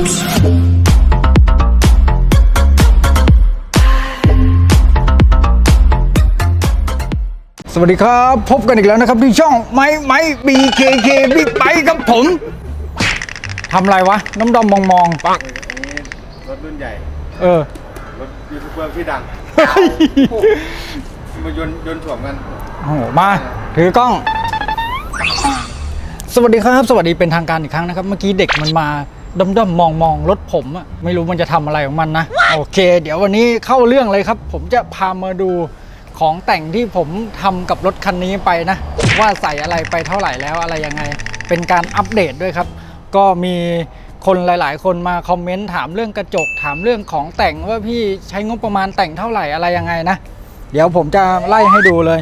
สวัสดีครับ พบกันอีกแล้วนะครับที่ช่องไม้ไม้บีเคเคบิ๊กไบกับผมทำอะไรวะ น้ำดำมองมองปังรถรุ่นใหญ่ๆเออ รถยูทูบเบอร์พี่ดังมายนต์ยนต์ถ่วงกัน โอ้โหมาถือกล้อง สวัสดีครับ สวัสดีเป็นทางการอีกครั้งนะครับ เมื่อกี้เด็กมันมา ด้อมด้อมมองมองรถผมอะไม่รู้มันจะทำอะไรของมันนะ โอเค เดี๋ยววันนี้เข้าเรื่องเลยครับ ผมจะพามาดูของแต่งที่ผมทำกับรถคันนี้ไปนะ ว่าใส่อะไรไปเท่าไหร่แล้วอะไรยังไง เป็นการอัปเดตด้วยครับ ก็มีคนหลาย ๆ คนมาคอมเมนต์ถามเรื่องกระจกถามเรื่องของแต่งว่าพี่ใช้งบประมาณแต่งเท่าไหร่อะไรยังไงนะ เดี๋ยวผมจะไล่ให้ดูเลย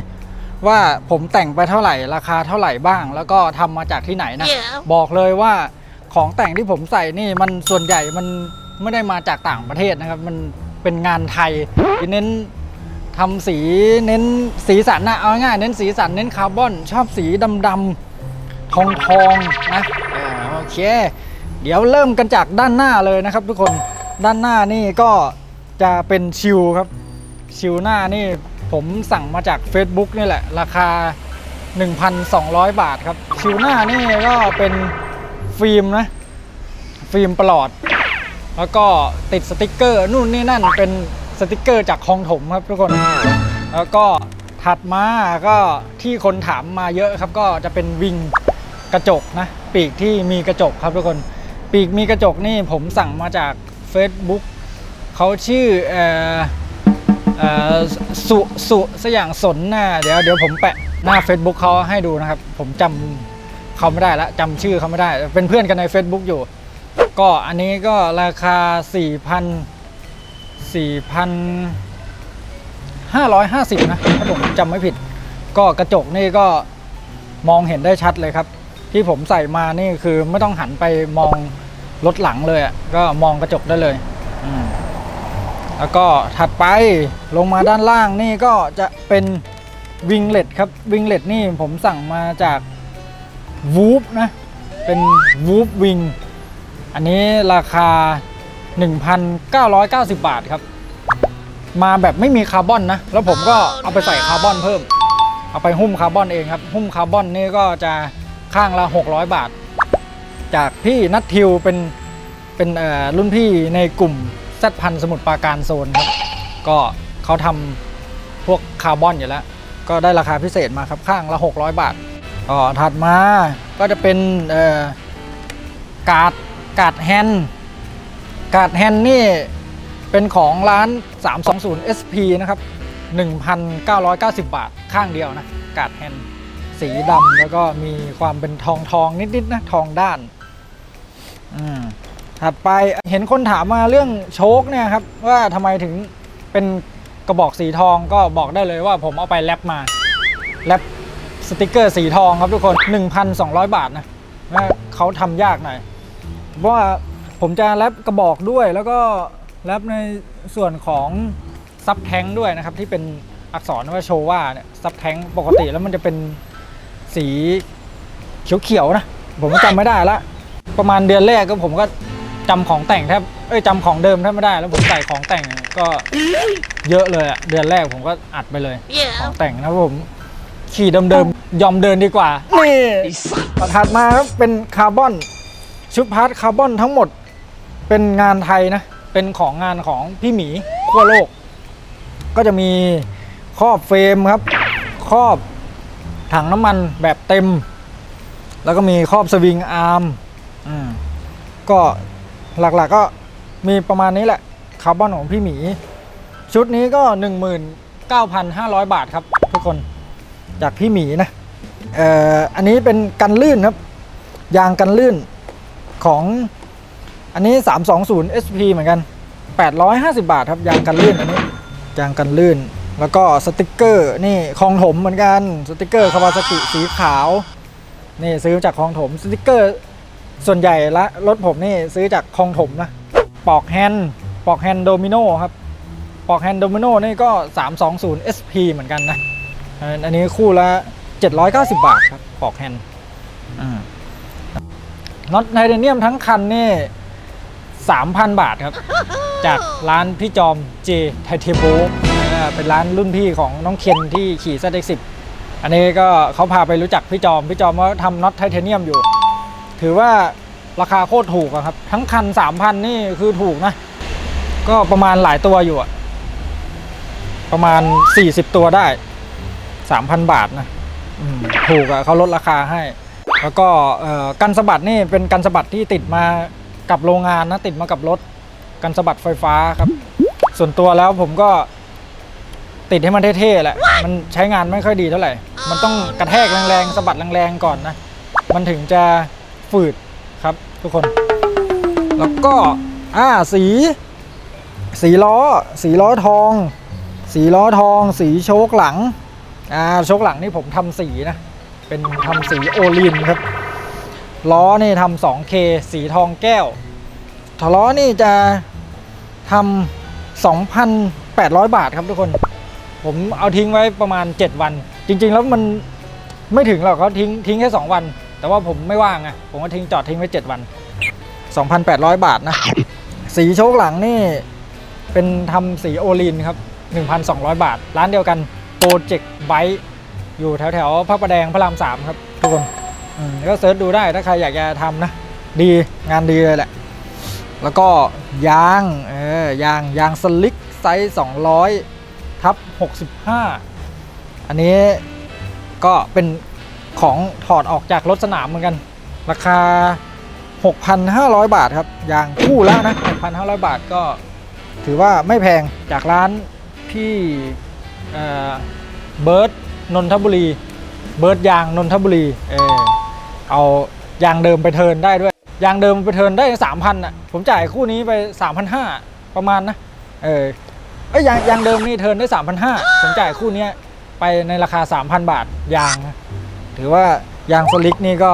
ว่าผมแต่งไปเท่าไหร่ราคาเท่าไหร่บ้าง แล้วก็ทำมาจากที่ไหนนะ บอกเลยว่า ของแต่งที่ผมใส่นี่มันส่วนใหญ่มันไม่ได้มาจากต่างประเทศนะครับ มันเป็นงานไทยเน้นทำสีเน้นสีสันนะเอาง่ายเน้นสีสันเน้นคาร์บอน ชอบสีดำๆทองทองนะอ่าโอเค เดี๋ยวเริ่มกันจากด้านหน้าเลยนะครับ ทุกคนด้านหน้านี่ก็จะเป็นชิลครับ ชิวหน้านี่ผมสั่งมาจาก Facebook นี่แหละ ราคา 1,200 บาทครับ ชิวหน้านี่ก็เป็น ฟิล์มนะ ฟิล์มปลอด แล้วก็ติดสติกเกอร์นู่นนี่นั่นเป็นสติกเกอร์จากคลองถมครับทุกคน แล้วก็ถัดมาก็ที่คนถามมาเยอะครับ ก็จะเป็นวิงกระจกนะ ปีกที่มีกระจกครับทุกคน ปีกมีกระจกนี่ผมสั่งมาจาก Facebook เขาชื่อเอ่อเอ่อสุสุสกอย่างสนนะเดี๋ยวเดี๋ยวผมแปะหน้า Facebook เขาให้ดูนะครับ ผมจำ เขาไม่ได้ละจำชื่อเขาไม่ได้ เป็นเพื่อนกันใน Facebook อยู่ ก็อันนี้ก็ราคา 4,000 4,550 นะถ้าผมจำไม่ผิด ก็กระจกนี่ก็มองเห็นได้ชัดเลยครับ ที่ผมใส่มานี่คือไม่ต้องหันไปมองรถหลังเลยก็มองกระจกได้เลยแล้วก็ถัดไปลงมาด้านล่างนี่ก็จะเป็นวิงเล็ตครับวิงเล็ตนี่ผมสั่งมาจาก วูฟนะ เป็นวูฟวิง อันนี้ราคา 1,990 บาทครับ มาแบบไม่มีคาร์บอนนะ แล้วผมก็เอาไปใส่คาร์บอนเพิ่ม เอาไปหุ้มคาร์บอนเองครับ หุ้มคาร์บอนนี่ก็จะข้างละ 600 บาท จากพี่นัททิวเป็นเป็นรุ่นพี่ในกลุ่มแซดพันสมุทรปาการโซนครับ ก็เขาทำพวกคาร์บอนอยู่แล้ว ก็ได้ราคาพิเศษมาครับข้างละ 600 บาท ก็ถัดมาก็จะเป็นกาดกาดแฮนกาดแฮนนี่เป็นของร้าน 320 SP นะครับ 1,990 บาทข้างเดียวนะ กาดแฮนสีดำแล้วก็มีความเป็นทองทองนิดๆนะ ทองด้านอืมถัดไปเห็นคนถามมาเรื่องโชคเนี่ยครับ ว่าทำไมถึงเป็นกระบอกสีทองก็บอกได้เลยว่าผมเอาไปแรปมาแรป สติกเกอร์สีทองครับทุกคน 1,200 บาทนะว่าเขาทำยากหน่อยเพราะว่าผมจะแรปกระบอกด้วยแล้วก็แรปในส่วนของซับแทงด้วยนะครับ ที่เป็นอักษรว่าโชว่าเนี่ยซับแทงปกติแล้วมันจะเป็นสีเขียวๆนะ ผมก็จำไม่ได้ละ ประมาณเดือนแรกก็ผมก็จำของแต่งแทบเอ้ยจำของเดิมแทบไม่ได้ แล้วผมใส่ของแต่งก็เยอะเลยอะเดือนแรกผมก็อัดไปเลย ของแต่งนะผม ขี่เดิมๆยอมเดินดีกว่านี่ถัดมาครับเป็นคาร์บอนชุดพาร์ทคาร์บอนทั้งหมด เป็นงานไทยนะ เป็นของงานของพี่หมีขั้วโลก ก็จะมีครอบเฟรมครับ ครอบถังน้ำมันแบบเต็ม แล้วก็มีครอบสวิงอาร์มอืมก็หลักๆก็มีประมาณนี้แหละคาร์บอนของพี่หมี ชุดนี้ก็ 19,500 บาทครับทุกคน จากพี่หมีนะเอ่ออันนี้เป็นกันลื่นครับ ยางกันลื่นของอันนี้ 320 SP เหมือนกัน 850 บาทครับ ยางกันลื่นอันนี้ยางกันลื่น แล้วก็สติกเกอร์นี่คลองถมเหมือนกันสติกเกอร์คาวาซากิสีขาวนี่ซื้อจากคลองถมสติกเกอร์ ส่วนใหญ่ละรถผมนี่ซื้อจากคลองถมนะปอกแฮนปอกแฮนโดมิโนครับปอกแฮนโดมิโนนี่ก็ 320 SP เหมือนกันนะ อันอันนี้คู่ละ 790 บาทครับปอกแฮนด์อ่าน็อตไทเทเนียมทั้งคันนี่3,000 บาทครับ จากร้านพี่จอมเจไทเทโบเป็นร้านรุ่นพี่ของน้องเคนที่ขี่ ZX10 อันนี้ก็เขาพาไปรู้จักพี่จอม พี่จอมว่าทำน็อตไทเทเนียมอยู่ ถือว่าราคาโคตรถูกอะครับ ทั้งคัน 3,000 นี่คือถูกนะ ก็ประมาณหลายตัวอยู่อะประมาณ 40 ตัวได้ 3,000 บาทนะถูกอะเขาลดราคาให้ แล้วก็กันสะบัดนี่เป็นกันสะบัดที่ติดมากับโรงงานนะติดมากับรถกันสะบัดไฟฟ้าครับ ส่วนตัวแล้วผมก็ติดให้มันเท่ๆแหละ มันใช้งานไม่ค่อยดีเท่าไหร่ มันต้องกระแทกแรงๆสะบัดแรงๆก่อนนะ มันถึงจะฝืดครับทุกคน แล้วก็อ่าสี สีล้อ สีล้อทอง สีล้อทอง สีโชคหลัง อ่าโชคหลังนี่ผมทำสีนะ เป็นทำสีโอลินครับล้อนี่ทำ 2K สีทองแก้วถล้อนี่จะทำ2,800 บาทครับทุกคน ผมเอาทิ้งไว้ประมาณ 7 วัน จริง ๆ แล้วมันไม่ถึงหรอกเขาทิ้งทิ้งแค่ 2 วัน แต่ว่าผมไม่ว่างไงผมก็ทิ้งจอดทิ้งไว้ 7 วัน 2,800 บาทนะ สีโชคหลังนี่เป็นทำสีโอลินครับ 1,200 บาท ร้านเดียวกัน โปรเจกต์ไบอยู่แถวแถวพระประแดงพระรามสามครับทุกคนก็เซิร์ชดูได้ถ้าใครอยากจะทำนะ ดีงานดีเลยแหละ แล้วก็ยางเออยางยางสลิกไซส์200ทับ65 อันนี้ก็เป็นของถอดออกจากรถสนามเหมือนกัน ราคา 6,500 บาทครับยางคู่แล้วนะ 6,500 บาทก็ถือว่าไม่แพงจากร้านพี่ เบิร์ดนนทบุรี เบิร์ดยางนนทบุรีเออเอายางเดิมไปเทินได้ด้วย ยางเดิมไปเทินได้3,000อะผมจ่ายคู่นี้ไป3,500ประมาณนะเออเอ้ยยางยางเดิมนี่เทินได้3,500ผมจ่ายคู่นี้ไปในราคา3,000บาทยาง ถือว่ายางสลิกนี่ก็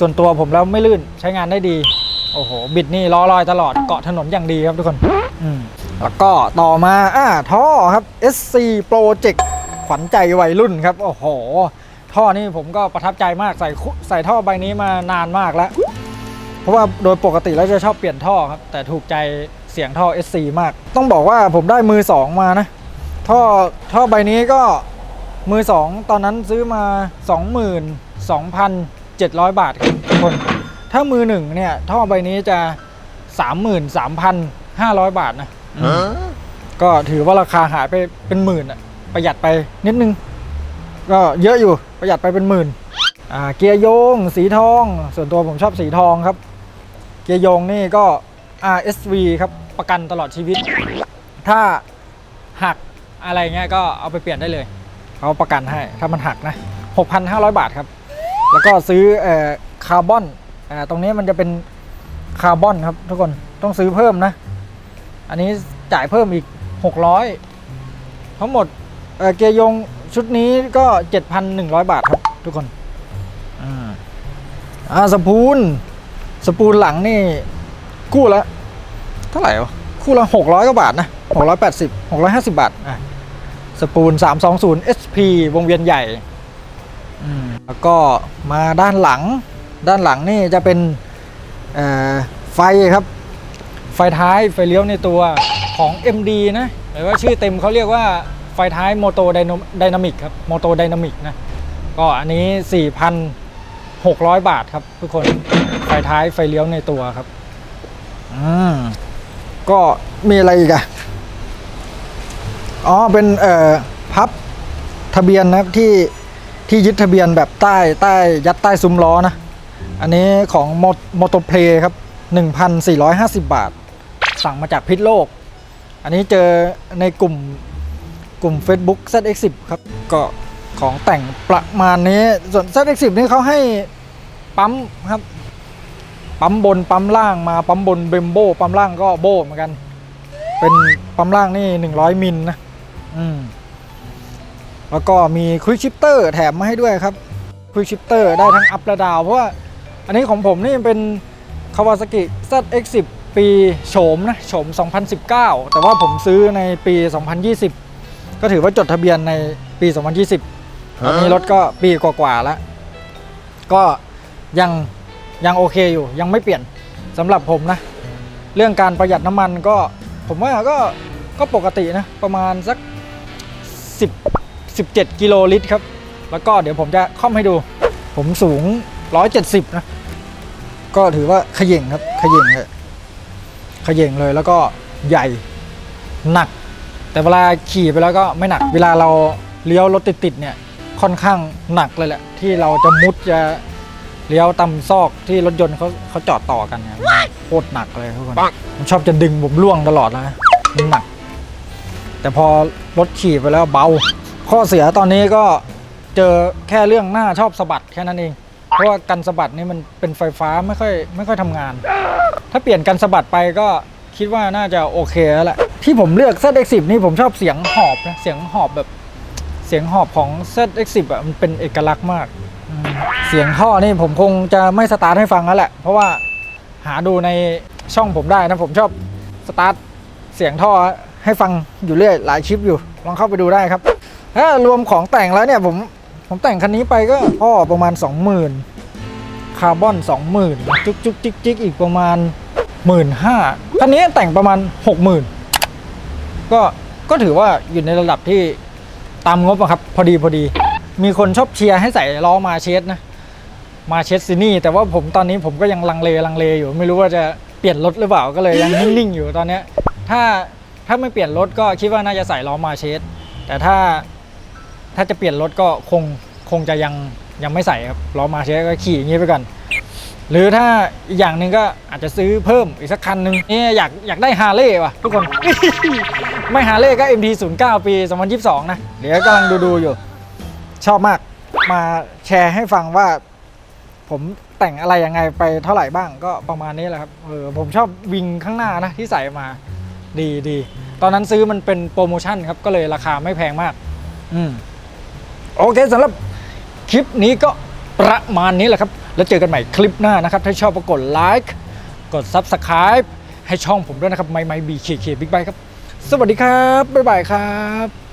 ส่วนตัวผมแล้วไม่ลื่นใช้งานได้ดี โอ้โห บิดนี่ล้อลอยตลอดเกาะถนนอย่างดีครับทุกคน อืม แล้วก็ต่อมาอ่าท่อครับ SC Project ขวัญใจวัยรุ่นครับ โอ้โห ท่อนี่ผมก็ประทับใจมากใส่ใส่ท่อใบนี้มานานมากแล้ว เพราะว่าโดยปกติแล้วจะชอบเปลี่ยนท่อครับ แต่ถูกใจเสียงท่อ SC มาก ต้องบอกว่าผมได้มือสองมานะ ท่อท่อใบนี้ก็มือสองตอนนั้นซื้อมา 22,700 บาทครับทุกคน ถ้ามือหนึ่งเนี่ย ท่อใบนี้จะ 33,500 บาทนะอืม ก็ถือว่าราคาหายไปเป็นหมื่นอะประหยัดไปนิดนึง ก็เยอะอยู่ประหยัดไปเป็นหมื่นอ่าเกียร์โยง สีทอง ส่วนตัวผมชอบสีทองครับ เกียร์โยงนี่ก็ RSV ครับประกันตลอดชีวิต ถ้าหักอะไรเงี้ยก็เอาไปเปลี่ยนได้เลยเขาประกันให้ถ้ามันหักนะ 6,500 บาทครับ แล้วก็ซื้อเอ่อคาร์บอนอ่าตรงนี้มันจะเป็นคาร์บอนครับทุกคนต้องซื้อเพิ่มนะ อันนี้จ่ายเพิ่มอีก 600 ทั้งหมดเอ่อเกียร์ยงชุดนี้ก็ 7,100 บาทครับ ทุกคนอ่าอ่าสปูน สปูนหลังนี่คู่ละเท่าไหร่วะคู่ละ 600กว่าบาทนะ 680 650 บาทอะสปูน 320 SP วงเวียนใหญ่อืมแล้วก็มาด้านหลัง ด้านหลังนี่จะเป็นเอ่อไฟครับ ไฟท้ายไฟเลี้ยวในตัวของ MD นะหรือว่าชื่อเต็มเขาเรียกว่าไฟท้ายโมโตไดนามิกครับโมโตไดนามิกนะก็อันนี้ 4,600 บาทครับทุกคนไฟท้ายไฟเลี้ยวในตัวครับอืมก็มีอะไรอีกอะอ๋อเป็นเอ่อพับทะเบียนนะที่ที่ยึดทะเบียนแบบใต้ใต้ยัดใต้ซุ้มล้อนะ อันนี้ของมอโตเพลครับ 1,450 บาท สั่งมาจากพิษโลก อันนี้เจอในกลุ่มกลุ่ม Facebook ZX10 ครับ ก็ของแต่งประมาณนี้ ส่วน ZX10 นี่เขาให้ปั๊มครับ ปั๊มบนปั๊มล่างมาปั๊มบนเบมโบปั๊มล่างก็โบเหมือนกัน เป็นปั๊มล่างนี่ 100 มิลนะ อืม แล้วก็มีควิกชิปเตอร์แถมมาให้ด้วยครับควิกชิปเตอร์ได้ทั้งอัพและดาว เพราะว่าอันนี้ของผมนี่เป็น Kawasaki ZX10 ปีโฉมนะโฉม 2019 แต่ว่าผมซื้อในปี 2020 ก็ถือว่าจดทะเบียนในปี 2020 ตอนนี้รถก็ปีกว่าๆแล้ว ก็ยังยังโอเคอยู่ ยังไม่เปลี่ยนสำหรับผมนะ เรื่องการประหยัดน้ำมันก็ผมว่าก็ก็ปกตินะ ประมาณสัก 10 17 กิโลลิตรครับ แล้วก็เดี๋ยวผมจะค่อมให้ดู ผมสูง 170 นะ ก็ถือว่าเขย่งครับเขย่งเลยเขย่งเลยแล้วก็ใหญ่หนัก แต่เวลาขี่ไปแล้วก็ไม่หนัก เวลาเราเลี้ยวรถติดๆเนี่ยค่อนข้างหนักเลยแหละ ที่เราจะมุดจะเลี้ยวตำซอกที่รถยนต์เขาเขาจอดต่อกันเนี่ยโคตรหนักเลยทุกคนมันชอบจะดึงผมล่วงตลอดนะมันหนัก แต่พอรถขี่ไปแล้วเบา ข้อเสียตอนนี้ก็เจอแค่เรื่องหน้าชอบสะบัดแค่นั้นเอง เพราะว่ากันสะบัดนี่มันเป็นไฟฟ้าไม่ค่อยไม่ค่อยทำงาน ถ้าเปลี่ยนกันสะบัดไปก็คิดว่าน่าจะโอเคแล้วแหละที่ผมเลือก ZX10 นี่ผมชอบเสียงหอบนะเสียงหอบแบบเสียงหอบของ ZX10 อะมันเป็นเอกลักษณ์มาก เสียงท่อนี่ผมคงจะไม่สตาร์ทให้ฟังแล้วแหละ เพราะว่าหาดูในช่องผมได้นะ ผมชอบสตาร์ทเสียงท่อให้ฟังอยู่เรื่อยหลายคลิปอยู่ ลองเข้าไปดูได้ครับถ้ารวมของแต่งแล้วเนี่ยผม ผมแต่งคันนี้ไปก็ท่อประมาณ 20,000 คาร์บอน 20,000 จุกจุกจิกจิกอีกประมาณ 15,000คันนี้แต่งประมาณ 60,000 ก็ก็ถือว่าอยู่ในระดับที่ตามงบอะครับ พอดีพอดี มีคนชอบเชียร์ให้ใส่ล้อมาเชสนะมาเชสซินี่ แต่ว่าผมตอนนี้ผมก็ยังลังเลลังเลอยู่ ไม่รู้ว่าจะเปลี่ยนรถหรือเปล่าก็เลยยังนิ่งๆอยู่ตอนนี้ถ้าถ้าไม่เปลี่ยนรถก็คิดว่าน่าจะใส่ล้อมาเชสแต่ถ้า ถ้าจะเปลี่ยนรถก็คงคงจะยังยังไม่ใส่ครับล้อมาเชสก็ขี่อย่างนี้ไปก่อน หรือถ้าอีกอย่างหนึ่งก็อาจจะซื้อเพิ่มอีกสักคันหนึ่งนี่อยากอยากได้ฮาร์เลย์ว่ะทุกคน ไม่ฮาร์เลย์ก็ MT09 ปี 2022 นะ เดี๋ยวกำลังดูดูอยู่ ชอบมากมาแชร์ให้ฟังว่า ผมแต่งอะไรยังไงไปเท่าไหร่บ้างก็ประมาณนี้แหละครับเออผมชอบวิงข้างหน้านะที่ใส่มาดีดีตอนนั้นซื้อมันเป็นโปรโมชั่นครับก็เลยราคาไม่แพงมาก อืม โอเคสำหรับคลิปนี้ก็ประมาณนี้แหละครับ แล้วเจอกันใหม่คลิปหน้านะครับ ถ้าชอบก็กดไลค์กด Subscribe ให้ช่องผมด้วยนะครับ ไมค์ไมค์บีเคเคบิ๊กไบครับ สวัสดีครับ บ๊ายบายครับ